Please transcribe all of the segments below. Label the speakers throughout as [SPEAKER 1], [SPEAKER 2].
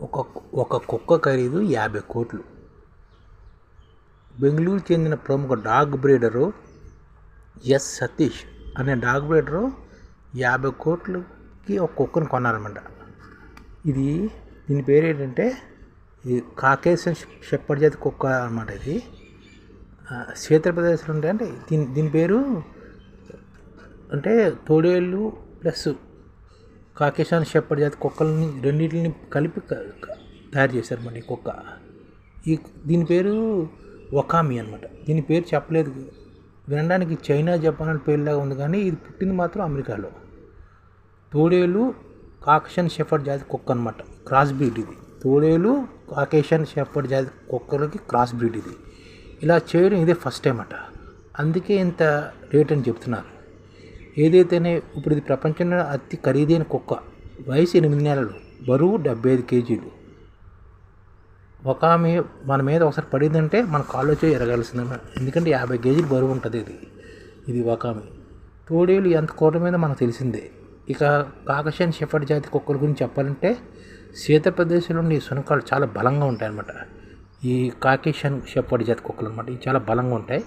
[SPEAKER 1] ఒక ఒక కుక్క ఖరీదు యాభై కోట్లు. బెంగళూరు చెందిన ప్రముఖ డాగ్ బ్రీడరు ఎస్ సతీష్ అనే డాగ్ బ్రీడరు యాభై కోట్లకి ఒక కుక్కను కొన్నారన్నమాట. ఇది దీని పేరు ఏంటంటే ఇది కాకేశన్ షెప్పర్డ్ జాతి కుక్క అనమాట ఇది. ఆ, ప్రదేశాలు ఉంటాయి అంటే దీని దీని పేరు అంటే తోడేళ్ళు ప్లస్ కాకేశాన్ షెప్పర్డ్ జాతి కుక్కల్ని రెండింటిని కలిపి తయారు చేశారు మరి ఈ కుక్క. ఈ దీని పేరు వకామి అనమాట దీని పేరు చెప్పలేదు. వినడానికి చైనా జపాన్ అని పేరులాగా ఉంది కానీ ఇది పుట్టింది మాత్రం అమెరికాలో. తోడేలు కాకేషన్ షెఫర్డ్ జాతి కుక్క అనమాట క్రాస్ బ్రీడ్ ఇది. తోడేలు కాకేషన్ షెఫర్డ్ జాతి కుక్కలకి క్రాస్ బ్రీడ్ ఇది. ఇలా చేయడం ఇదే ఫస్ట్ టైం అట. అందుకే ఇంత రేట్ అని చెప్తున్నారు. ఏదైతేనే ఇప్పుడు ఇది ప్రపంచంలో అతి ఖరీదైన కుక్క. వయసు ఎనిమిది నెలలు. బరువు డెబ్బై ఐదు కేజీలు. ఒక ఆమె మన మీద ఒకసారి పడిందంటే మన కాళ్ళు వచ్చి ఎరగాల్సిందే. ఎందుకంటే యాభై కేజీలు బరువు ఉంటుంది ఇది. ఇది ఒక ఆమె తోడేలు ఎంత కోట మీద మనకు తెలిసిందే. ఇక కాకషన్ షెఫర్డ్ జాతి కుక్కల గురించి చెప్పాలంటే శీత ప్రదేశంలో ఉండే సునకాలు శునకాలు చాలా బలంగా ఉంటాయి అన్నమాట ఈ కాకేషన్ షెఫర్డ్ జాతి కుక్కలు అనమాట ఇవి చాలా బలంగా ఉంటాయి.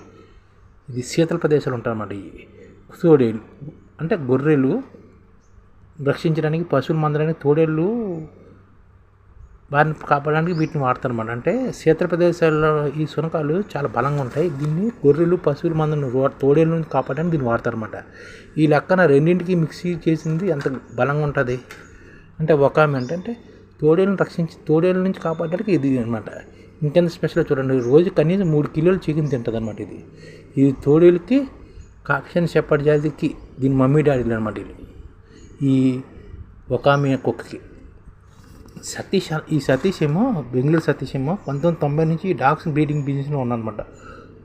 [SPEAKER 1] ఇది శీతల ప్రదేశాలు ఉంటాయి అన్నమాట ఇవి. తోడేలు అంటే గొర్రెలు రక్షించడానికి పశువుల మందడానికి తోడేళ్ళు వారిని కాపాడడానికి వీటిని వాడతారన్నమాట. అంటే శీతల ప్రదేశాల్లో ఈ శునకాలు చాలా బలంగా ఉంటాయి. దీన్ని గొర్రెలు పశువుల మందను తోడేళ్ళ నుంచి కాపాడడానికి దీన్ని వాడతారన్నమాట. ఈ లెక్కన రెండింటికి మిక్సీ చేసింది ఎంత బలంగా ఉంటుంది? అంటే ఒక ఆమె అంటే తోడేళ్ళని రక్షించి తోడేళ్ళ నుంచి కాపాడడానికి ఇది అనమాట ఇంకెంత స్పెషల్ చూడండి. రోజు కనీసం మూడు కిలోలు చికెన్ తింటుంది అనమాట ఇది. ఇది తోడేళ్ళకి కాక్షన్ షెపర్డ్ జాతికి దీని మమ్మీ డాడీలు అనమాట ఇది ఈ ఒక ఆమె కుక్కకి. సతీష్ ఈ సతీష్ ఏమో బెంగళూరు సతీష్ ఏమో పంతొమ్మిది తొంభై నుంచి ఈ డాగ్స్ బ్రీడింగ్ బిజినెస్లో ఉన్నానమాట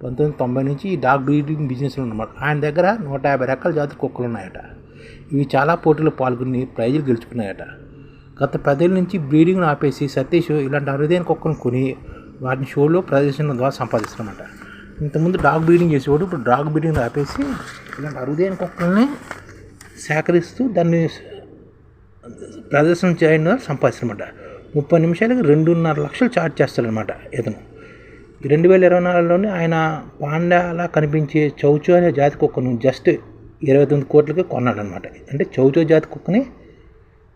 [SPEAKER 1] పంతొమ్మిది తొంభై నుంచి ఈ డాగ్ బ్రీడింగ్ బిజినెస్లో ఉన్నమాట. ఆయన దగ్గర నూట యాభై రకాల జాతి కుక్కలు ఉన్నాయట. ఇవి చాలా పోటీలు పాల్గొని ప్రైజులు గెలుచుకున్నాయట. గత పదేళ్ళ నుంచి బ్రీడింగ్ను ఆపేసి సతీష్ ఇలాంటి అరుదైన కుక్కను కొని వాటిని షోలో ప్రదర్శన ద్వారా సంపాదిస్తున్నమాట ఇంతకుముందు డాగ్ బ్రీడింగ్ చేసేవాడు ఇప్పుడు డాగ్ బ్రీడింగ్ ఆపేసి ఇలాంటి అరుదైన కుక్కల్ని సేకరిస్తూ దాన్ని ప్రదర్శన చేయడం ద్వారా సంపాదిస్తారనమాట ముప్పై నిమిషాలకి రెండున్నర లక్షలు ఛార్జ్ చేస్తాడనమాట ఇతను. రెండు వేల ఇరవై నాలుగులోనే ఆయన పాండాలా కనిపించే చౌచు అనే జాతి కుక్కను జస్ట్ ఇరవై తొమ్మిది కోట్లకి కొన్నాడనమాట అంటే చౌచో జాతి కుక్కని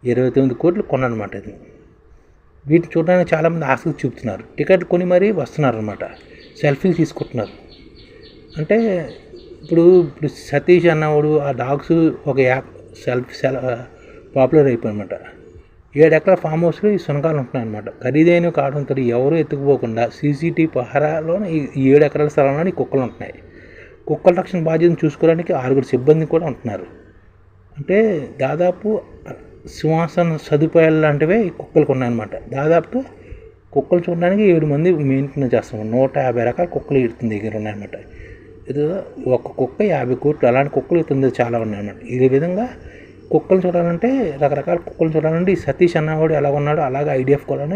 [SPEAKER 1] ఇరవై తొమ్మిది కోట్లు కొన్నాడనమాట ఇది వీటిని చూడడానికి చాలామంది ఆసక్తి చూపుతున్నారు. టికెట్ కొని మరీ వస్తున్నారు అనమాట సెల్ఫీలు తీసుకుంటున్నారు. అంటే ఇప్పుడు ఇప్పుడు సతీష్ అన్నవాడు ఆ డాగ్స్ ఒక యాప్ సెల్ఫ్ సెల్ పాపులర్ అయిపోయినమాట ఏడు ఎకరాల ఫామ్ హౌస్లో ఈ సునకాలు ఉంటున్నాయన్నమాట. ఖరీదైన కావడంతో ఎవరు ఎత్తుకుపోకుండా సీసీటీవీ పహరాలో ఈ ఏడు ఎకరాల స్థలంలో ఈ కుక్కలు ఉంటున్నాయి. కుక్కల రక్షణ బాధ్యతను చూసుకోవడానికి ఆరుగురు సిబ్బంది కూడా ఉంటున్నారు. అంటే దాదాపు సింహాసన సదుపాయాలు లాంటివే ఈ కుక్కలకు ఉన్నాయన్నమాట. దాదాపుగా కుక్కలు చూడడానికి ఏడు మంది మెయింటెనెన్స్ చేస్తాం నూట యాభై రకాల కుక్కలు ఇడుతుంది దగ్గర ఉన్నాయన్నమాట. ఇది ఒక కుక్క యాభై కోట్లు అలాంటి కుక్కలు ఇతని చాలా ఉన్నాయన్నమాట. ఈ విధంగా కుక్కలు చూడాలంటే రకరకాల కుక్కలు చూడాలంటే ఈ సతీష్ అన్నవాడు ఎలా ఉన్నాడో అలాగే ఐడిఎఫ్ కూడా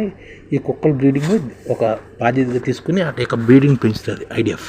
[SPEAKER 1] ఈ కుక్కల బ్రీడింగ్ ఒక బాధ్యతగా తీసుకుని అటు యొక్క బ్రీడింగ్ పెంచుతుంది ఐడిఎఫ్.